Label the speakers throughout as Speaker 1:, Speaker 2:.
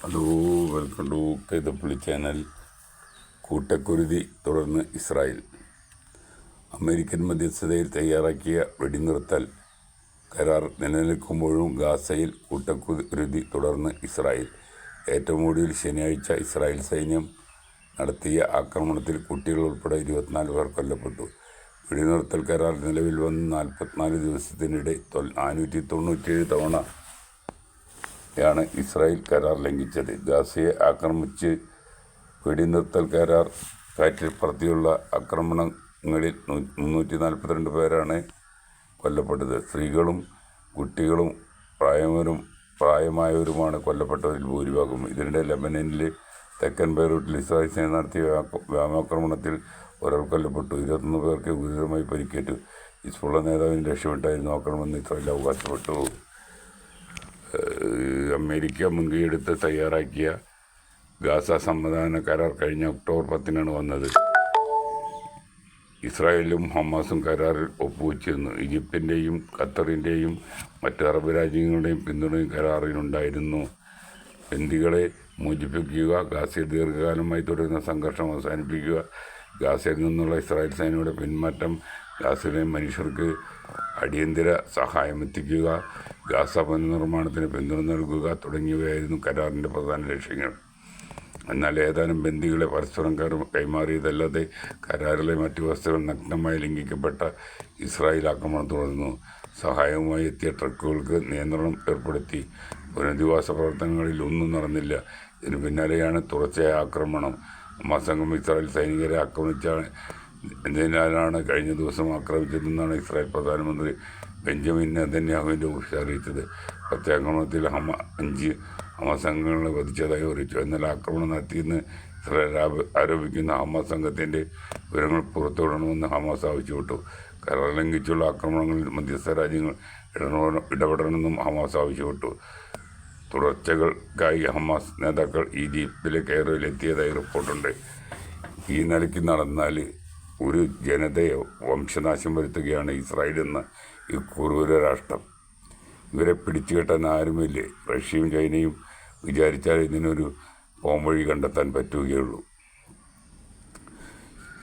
Speaker 1: Hello welcome to Kaithappally channel കൂട്ടക്കുരുതി തുടർന്ന് Israel. American മധ്യസ്ഥതയിൽ തയ്യാറാക്കിയ വെടിനിർത്തൽ കരാർ നിലനിൽക്കുമ്പോഴും ഗാസയിൽ കൂട്ടക്കുരുതി തുടർന്ന് ഇസ്രായേൽ. ഏറ്റവും ഒടുവിൽ ശനിയാഴ്ച ഇസ്രായേൽ സൈന്യം നടത്തിയ ആക്രമണത്തിൽ കുട്ടികൾ ഉൾപ്പെടെ ഇരുപത്തിനാല് പേർ കൊല്ലപ്പെട്ടു. വെടിനിർത്തൽ കരാർ നിലവിൽ വന്ന് നാൽപ്പത്തിനാല് ദിവസത്തിനിടെ നാനൂറ്റി തൊണ്ണൂറ്റിയേഴ് തവണ യാണ് ഇസ്രായേൽ കരാർ ലംഘിച്ചത്. ഗാസയെ ആക്രമിച്ച് വെടിനിർത്തൽ കരാർ കാറ്റിൽ പ്രതിയുള്ള ആക്രമണങ്ങളിൽ മുന്നൂറ്റി നാൽപ്പത്തിരണ്ട് പേരാണ് കൊല്ലപ്പെട്ടത്. സ്ത്രീകളും കുട്ടികളും പ്രായവരും പ്രായമായവരുമാണ് കൊല്ലപ്പെട്ടവരിൽ ഭൂരിഭാഗം ഇതിനിടെ ലെബനനിലെ തെക്കൻ ബെയ്റൂട്ടിൽ ഇസ്രായേൽ സേന നടത്തിയ വ്യാ- വ്യോമാക്രമണത്തിൽ ഒരാൾ കൊല്ലപ്പെട്ടു. ഇരുപത്തൊന്ന് പേർക്ക് ഗുരുതരമായി പരിക്കേറ്റു. ഇസ്ഫുള്ള നേതാവിന് രക്ഷപ്പെട്ടായിരുന്നു ആക്രമണമെന്ന് ഇസ്രായേൽ അവകാശപ്പെട്ടു. അമേരിക്ക മുൻകൈയെടുത്ത് തയ്യാറാക്കിയ ഗാസ സമാധാന കരാർ കഴിഞ്ഞ ഒക്ടോബർ പത്തിനാണ് വന്നത്. ഇസ്രായേലും ഹമാസും കരാറിൽ ഒപ്പുവെച്ചിരുന്നു. ഈജിപ്തിന്റെയും ഖത്തറിന്റെയും മറ്റ് അറബ് രാജ്യങ്ങളുടെയും പിന്തുണയും കരാറിലുണ്ടായിരുന്നു ബന്ദികളെ മോചിപ്പിക്കുക ഗാസയിൽ ദീർഘകാലമായി തുടരുന്ന സംഘർഷം അവസാനിപ്പിക്കുക ഗാസയിൽ നിന്നുള്ള ഇസ്രായേൽ സേനയുടെ പിന്മാറ്റം ഗാസയിലെ മനുഷ്യർക്ക് അടിയന്തര സഹായം എത്തിക്കുക ഗാസ പുനർനിർമ്മാണത്തിന് പിന്തുണ നൽകുക തുടങ്ങിയവയായിരുന്നു കരാറിന്റെ പ്രധാന ലക്ഷ്യങ്ങൾ. എന്നാൽ ഏതാനും ബന്ദികളെ പരസ്പരം കൈമാറിയതല്ലാതെ കരാറിലെ മറ്റു വസ്തുക്കൾ നഗ്നമായി ലംഘിക്കപ്പെട്ട ഇസ്രായേൽ ആക്രമണം തുടർന്നു. സഹായവുമായി എത്തിയ ട്രക്കുകൾക്ക് നിയന്ത്രണം ഏർപ്പെടുത്തി. പുനരധിവാസ പ്രവർത്തനങ്ങളിൽ ഒന്നും നടന്നില്ല. ഇതിനു പിന്നാലെയാണ് തുടർച്ചയായ ആക്രമണം. ഹമാസംഘം ഇസ്രായേൽ സൈനികരെ ആക്രമിച്ചാണ് എന്നതിനാലാണ് കഴിഞ്ഞ ദിവസം ആക്രമിച്ചതെന്നാണ് ഇസ്രായേൽ പ്രധാനമന്ത്രി ബെഞ്ചമിൻ നെതന്യാഹുവിന്റെ ഓഫീസ് അറിയിച്ചത്. പ്രത്യാക്രമണത്തിൽ ഹമ അഞ്ച് ഹമാസ് സംഘങ്ങളെ വധിച്ചതായി അറിയിച്ചു. എന്നാൽ ആക്രമണം നടത്തിയെന്ന് ഇസ്രായേൽ ആരോപിക്കുന്ന ഹമാസ് സംഘത്തിന്റെ വിവരങ്ങൾ പുറത്തുവിടണമെന്ന് ഹമാസ് ആവശ്യപ്പെട്ടു. കരാർ ലംഘിച്ചുള്ള ആക്രമണങ്ങളിൽ മധ്യസ്ഥ രാജ്യങ്ങൾ ഇടപെട- ഇടപെടണമെന്നും ഹമാസ് ആവശ്യപ്പെട്ടു. തുടർച്ചകൾക്കായി ഹമാസ് നേതാക്കൾ ഈജിപ്തിലെ കയറിലെത്തിയതായി റിപ്പോർട്ടുണ്ട്. ഈ നിലയ്ക്ക് നടന്നാൽ ഒരു ജനതയെ വംശനാശം വരുത്തുകയാണ് ഇസ്രായേൽ എന്ന ഈ ക്രൂര രാഷ്ട്രം. ഇവരെ പിടിച്ചു കെട്ടാൻ ആരുമില്ലേ? റഷ്യയും ചൈനയും വിചാരിച്ചാൽ ഇതിനൊരു പോംവഴി കണ്ടെത്താൻ പറ്റുകയുള്ളൂ.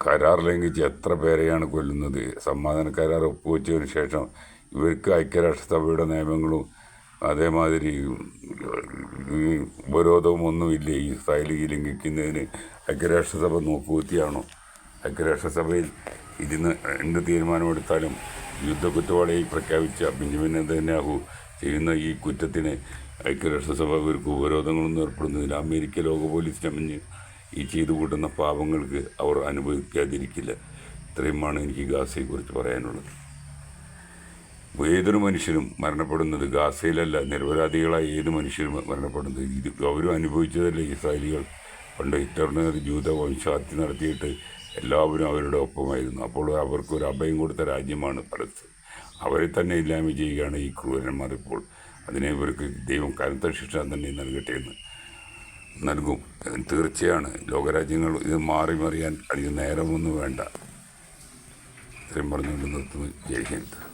Speaker 1: കരാർ ലംഘിച്ച് എത്ര പേരെയാണ് കൊല്ലുന്നത്? സമാധാന കരാർ ഒപ്പുവെച്ചതിന് ശേഷം ഇവർക്ക് ഐക്യരാഷ്ട്രസഭയുടെ നിയമങ്ങളും അതേമാതിരി ഉപരോധവും ഒന്നുമില്ലേ ഈ ഇസ്രായേലി ലംഘിക്കുന്നതിന് ഐക്യരാഷ്ട്രസഭ നോക്കുകുത്തിയാണോ? ഐക്യരാഷ്ട്രസഭയിൽ ഇരുന്ന് എന്ത് തീരുമാനമെടുത്താലും യുദ്ധക്കുറ്റവാളിയായി പ്രഖ്യാപിച്ച ബെഞ്ചമിൻ നെതന്യാഹു ചെയ്യുന്ന ഈ കുറ്റത്തിന് ഐക്യരാഷ്ട്രസഭ ഇവർക്ക് ഉപരോധങ്ങളൊന്നും ഏർപ്പെടുന്നതില്ല അമേരിക്ക ലോക പോലീസ് ചമഞ്ഞ് ഈ ചെയ്തു കൂട്ടുന്ന പാപങ്ങൾക്ക് അവർ അനുഭവിക്കാതിരിക്കില്ല. ഇത്രയുമാണ് എനിക്ക് ഗാസയെക്കുറിച്ച് പറയാനുള്ളത്. ഏതൊരു മനുഷ്യരും മരണപ്പെടുന്നത് ഗാസയിലല്ല. നിരപരാധികളായ ഏത് മനുഷ്യരും മരണപ്പെടുന്നത് ഇത് അവരും അനുഭവിച്ചതല്ലേ? ഇസ്രായേലികൾ പണ്ട് ഹിറ്ററിന് ജൂത വംശഹത്യ നടത്തിയിട്ട് എല്ലാവരും അവരുടെ ഒപ്പമായിരുന്നു. അപ്പോൾ അവർക്കൊരു അഭയം കൊടുത്ത രാജ്യമാണ് പലസ്തീൻ. അവരെ തന്നെ ഇല്ലായ്മ ചെയ്യുകയാണ് ഈ ക്രൂരന്മാർ ഇപ്പോൾ. അതിനെ ഇവർക്ക് ദൈവം കനത്ത ശിക്ഷ തന്നെ നൽകട്ടെ എന്ന് നൽകും. തീർച്ചയാണ് ലോകരാജ്യങ്ങൾ ഇത് മാറി മറിയാൻ അധികം നേരമൊന്നും വേണ്ട. ഇത്രയും പറഞ്ഞുകൊണ്ട് നിർത്തുന്നു. ജയ് ഹിന്ദ്.